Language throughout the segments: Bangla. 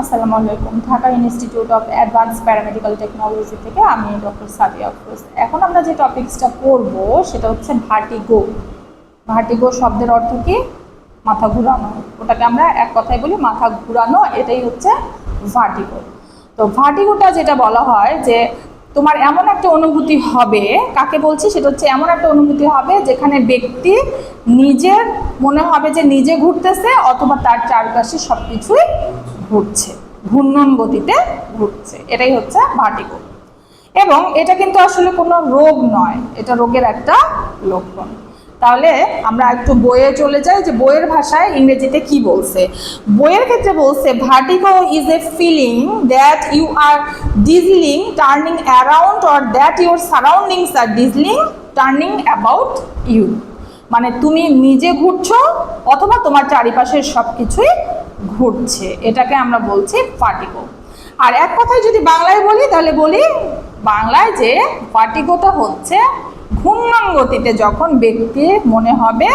আসসালামু আলাইকুম। Dhaka institute of advance paramedical technology থেকে আমি ডক্টর সাদিয়া আফরোজ। এখন আমরা যে টপিক্সটা পড়ব, সেটা হচ্ছে ভার্টিগো ভার্টিগো শব্দের অর্থ কি? মাথা ঘুরানো। ওটাকে আমরা এক কথায় বলি মাথা ঘুরানো, এটাই হচ্ছে ভার্টিগো তো ভার্টিগোটা যেটা বলা হয় যে তোমার এমন একটা অনুভূতি হবে, কাকে বলছি? সেটা হচ্ছে এমন একটা অনুভূতি হবে যেখানে ব্যক্তি নিজের মনে হবে যে নিজে ঘুরতেছে অথবা তার চারপাশে সব কিছুই ঘুরছে, ঘূর্ণন গতিতে ঘুরছে। এটাই হচ্ছে ভার্টিগো এবং এটা কিন্তু আসলে কোনো রোগ নয়, এটা রোগের একটা লক্ষণ। তাহলে আমরা একটু বইয়ে চলে যাই যে বইয়ের ভাষায় ইংরেজিতে কি বলছে। বইয়ের ক্ষেত্রে বলছে vertigo is a feeling that you are dizzily turning around or that your surroundings are dizzily turning about you মানে তুমি নিজে ঘুরছো, অথবা তোমার চারিপাশের সব কিছুই ঘুরছে। এটাকে আমরা বলছি ভার্টিগো আর এক কথায় যদি বাংলায় বলি, তাহলে বলি বাংলায় যে ভার্টিগোটা হচ্ছে ঘূর্ণন গতিতে যখন ব্যক্তির মনে হবে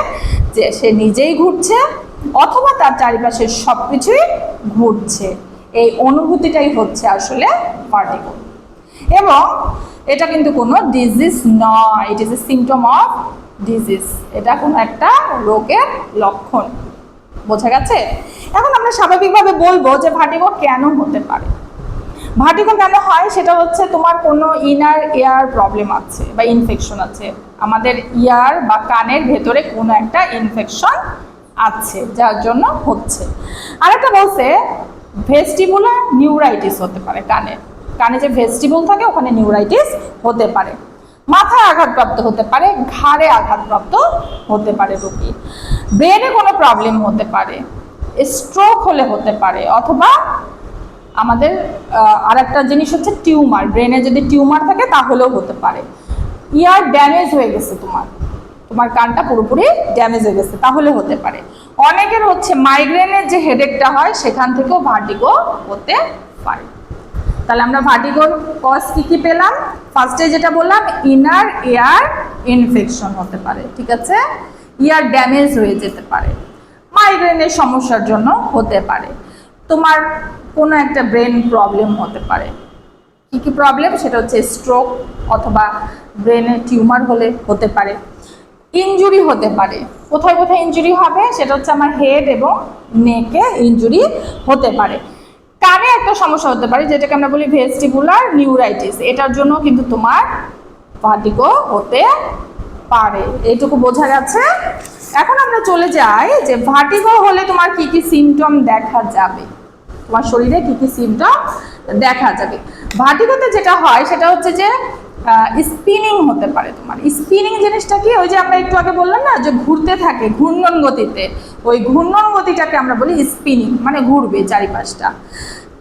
যে সে নিজেই ঘুরছে অথবা তার চারিপাশের সব কিছুই ঘুরছে, এই অনুভূতিটাই হচ্ছে আসলে ভার্টিগো এবং এটা কিন্তু কোনো ডিজিজ নয় it is a symptom of disease এটা কোনো একটা রোগের লক্ষণ। বোঝা গেছে? এখন আমরা স্বাভাবিকভাবে বলব যে ভার্টিগো কেন হতে পারে? ভার্টিগো কেন হয়? সেটা হচ্ছে তোমার কোনো ইনার এয়ার প্রবলেম আছে বা ইনফেকশন আছে। আমাদের ইয়ার বা কানের ভেতরে কোনো একটা ইনফেকশন আছে, যার জন্য হচ্ছে। আরেকটা বলছে ভেস্টিবুলার নিউরাইটিস হতে পারে কানে। কানে যে ভেস্টিবুল থাকে, ওখানে নিউরাইটিস হতে পারে। মাথায় আঘাতপ্রাপ্ত হতে পারে, ঘাড়ে আঘাতপ্রাপ্ত হতে পারে রোগী। ব্রেনে কোনো প্রবলেম হতে পারে স্ট্রোক হলে হতে পারে, অথবা আমাদের আর একটা জিনিস হচ্ছে টিউমার। ব্রেনে যদি টিউমার থাকে তাহলেও হতে পারে। ইয়ার ড্যামেজ হয়ে গেছে তোমার। তোমার কানটা পুরোপুরি ড্যামেজ হয়ে গেছে, তাহলে হতে পারে। অনেকের হচ্ছে মাইগ্রেনের যে হেডেকটা হয়, সেখান থেকেও ভার্টিগো হতে পারে। তাহলে আমরা ভার্টিগোর কজ কী কী পেলাম? ফার্স্টে যেটা বললাম, ইনার এয়ার ইনফেকশন হতে পারে, ঠিক আছে? ইয়ার ড্যামেজ হয়ে যেতে পারে। মাইগ্রেনের সমস্যার জন্য হতে পারে। তোমার কোনো একটা ব্রেন প্রবলেম হতে পারে। কী কী প্রবলেম সেটা হচ্ছে স্ট্রোক অথবা ব্রেনে টিউমার হলে হতে পারে। ইনজুরি হতে পারে। কোথায় কোথায় ইনজুরি হবে? সেটা হচ্ছে আমার হেড এবং নেকে ইনজুরি হতে পারে। কানে একটা সমস্যা হতে পারে, যেটাকে আমরা বলি ভেস্টিবুলার নিউরাইটিস এটার জন্য কিন্তু তোমার ভার্টিগো হতে পারে। এইটুকু বোঝা গেছে এখন আমরা চলে যাই যে ভার্টিগো হলে তোমার কি কি সিমটম দেখা যাবে। তোমার শরীরে কি কি সিমটম দেখা যাবে। ভার্টিগোতে যেটা হয়, সেটা হচ্ছে যে স্পিনিং হতে পারে তোমার। স্পিনিং জিনিসটা কি? ওই যে আমরা একটু আগে বললাম না, যে ঘুরতে থাকে, ঘূর্ণন গতিতে। ওই ঘূর্ণন গতিটাকে আমরা বলি স্পিনিং মানে ঘুরবে চারিপাশটা।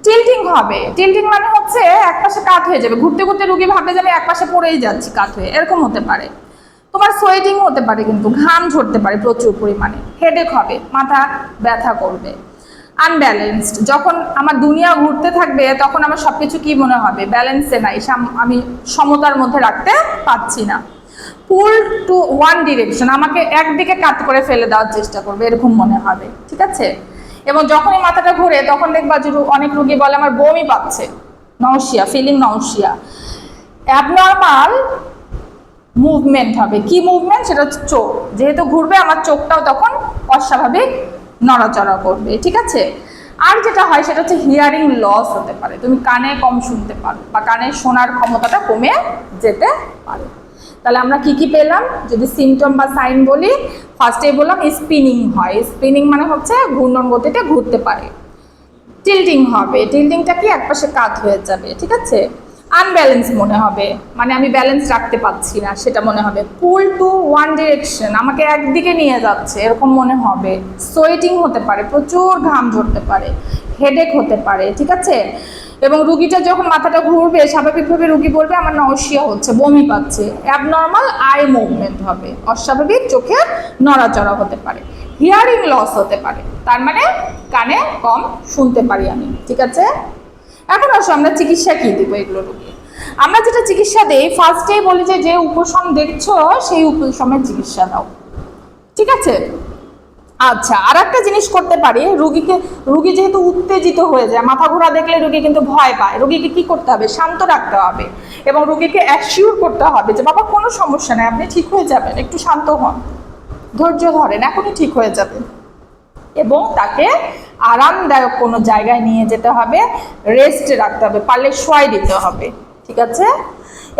টিল্টিং হবে। টিল্টিং মানে হচ্ছে এক পাশে কাত হয়ে যাবে। ঘুরতে ঘুরতে রুগী ভাববে যে আমি এক পাশে পড়েই যাচ্ছি কাত হয়ে। এরকম হতে পারে। তোমার সোয়েটিং হতে পারে কিন্তু, ঘাম ঝরতে পারে প্রচুর পরিমাণে। হেডেক হবে, মাথা ব্যথা করবে। আনব্যালেন্সড যখন আমার দুনিয়া ঘুরতে থাকবে, তখন আমার সব কিছু কী মনে হবে? ব্যালেন্সে নাই আমি সমতার মধ্যে রাখতে পাচ্ছি না। পুল টু ওয়ান ডিরেকশন আমাকে একদিকে কাট করে ফেলে দেওয়ার চেষ্টা করবে, এরকম মনে হবে, ঠিক আছে? এবং যখনই মাথাটা ঘুরে, তখন দেখবা যে অনেক রুগী বলে, আমার বমি পাচ্ছে। Nausea feeling nausea abnormal movement হবে। কি মুভমেন্ট সেটা হচ্ছে চোখ। যেহেতু ঘুরবে, আমার চোখটাও তখন অস্বাভাবিক নড়াচড়া করবে, ঠিক আছে? আর যেটা হয়, সেটা হচ্ছে হিয়ারিং লস হতে পারে। তুমি কানে কম শুনতে পারো বা কানে শোনার ক্ষমতাটা কমে যেতে পারে। তাহলে আমরা কি কি পেলাম? যদি সিমটম বা সাইন বলি ফার্স্টে বললাম স্পিনিং হয়। স্পিনিং মানে হচ্ছে ঘূর্ণন গতিতে ঘুরতে পারে। টিল্টিং হবে। টিল্টিংটা কি? একপাশে কাত হয়ে যাবে, ঠিক আছে? আনব্যালেন্স মনে হবে। মানে আমি ব্যালেন্স রাখতে পারছি না, সেটা মনে হবে। পুল টু ওয়ান ডিরেকশন আমাকে একদিকে নিয়ে যাচ্ছে, এরকম মনে হবে। সোয়েটিং হতে পারে, প্রচুর ঘাম ঝরতে পারে হেডেক হতে পারে, ঠিক আছে? এবং রুগীটা যখন মাথাটা ঘুরবে, স্বাভাবিকভাবে রুগী বলবে, আমার নওশিয়া হচ্ছে, বমি পাচ্ছে। অ্যাবনর্মাল আই মুভমেন্ট হবে, অস্বাভাবিক চোখে নড়াচড়া হতে পারে হিয়ারিং লস হতে পারে। তার মানে কানে কম শুনতে পারি আমি, ঠিক আছে? এখন আসো, আমরা চিকিৎসা কি দেবো এগুলো রোগী? আমরা যেটা চিকিৎসা দেই ফার্স্টেই বলি যে যে উপশম দেখছ, সেই উপশমের চিকিৎসা দাও ঠিক আছে? আচ্ছা আর একটা জিনিস করতে পারি, রুগীকে, রুগী যেহেতু উত্তেজিত হয়ে যায়, মাথা ঘোরা দেখলে রুগী কিন্তু ভয় পায়। রুগীকে কি করতে হবে? শান্ত রাখতে হবে এবং রুগীকে অ্যাসিওর করতে হবে যে, বাবা, কোনো সমস্যা নেই, আপনি ঠিক হয়ে যাবেন, একটু শান্ত হন। ধৈর্য ধরেন, এখনই ঠিক হয়ে যাবেন এবং তাকে আরামদায়ক কোনো জায়গায় নিয়ে যেতে হবে রেস্টে রাখতে হবে, পারলে শোয়াই দিতে হবে, ঠিক আছে?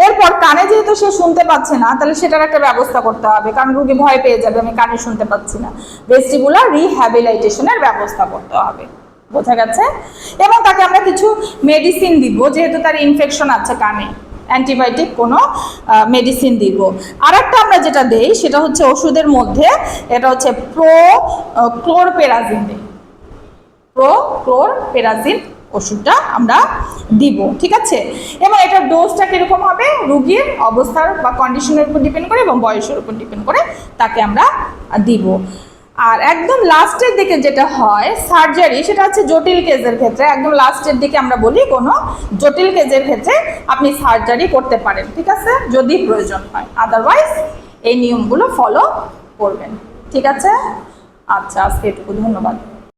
এরপর কানে যেহেতু সে শুনতে পাচ্ছে না, তাহলে সেটার একটা ব্যবস্থা করতে হবে, কারণ রুগী ভয় পেয়ে যাবে, আমি কানে শুনতে পাচ্ছি না। ভেস্টিবুলার রিহ্যাবিলাইটেশনের ব্যবস্থা করতে হবে, বোঝা গেছে? এবং তাকে আমরা কিছু মেডিসিন দিব, যেহেতু তার ইনফেকশন আছে কানে অ্যান্টিবায়োটিক কোনো মেডিসিন দিব। আর একটা আমরা যেটা দেই, সেটা হচ্ছে ওষুধের মধ্যে, এটা হচ্ছে প্রো ক্লোরপেরাজিন দিই। প্রো ক্লোর পেরাজিন ওষুধটা আমরা দিব, ঠিক আছে? এবং এটার ডোজটা কীরকম হবে? রুগীর অবস্থার বা কন্ডিশনের উপর ডিপেন্ড করে এবং বয়সের উপর ডিপেন্ড করে তাকে আমরা দিব। আর একদম লাস্টের দিকে যেটা হয় সার্জারি সেটা হচ্ছে জটিল কেজের ক্ষেত্রে। একদম লাস্টের দিকে আমরা বলি কোনো জটিল কেজের ক্ষেত্রে আপনি সার্জারি করতে পারেন, ঠিক আছে? যদি প্রয়োজন হয়। আদারওয়াইজ এই নিয়মগুলো ফলো করবেন, ঠিক আছে? আচ্ছা আজকে এটুকু, ধন্যবাদ।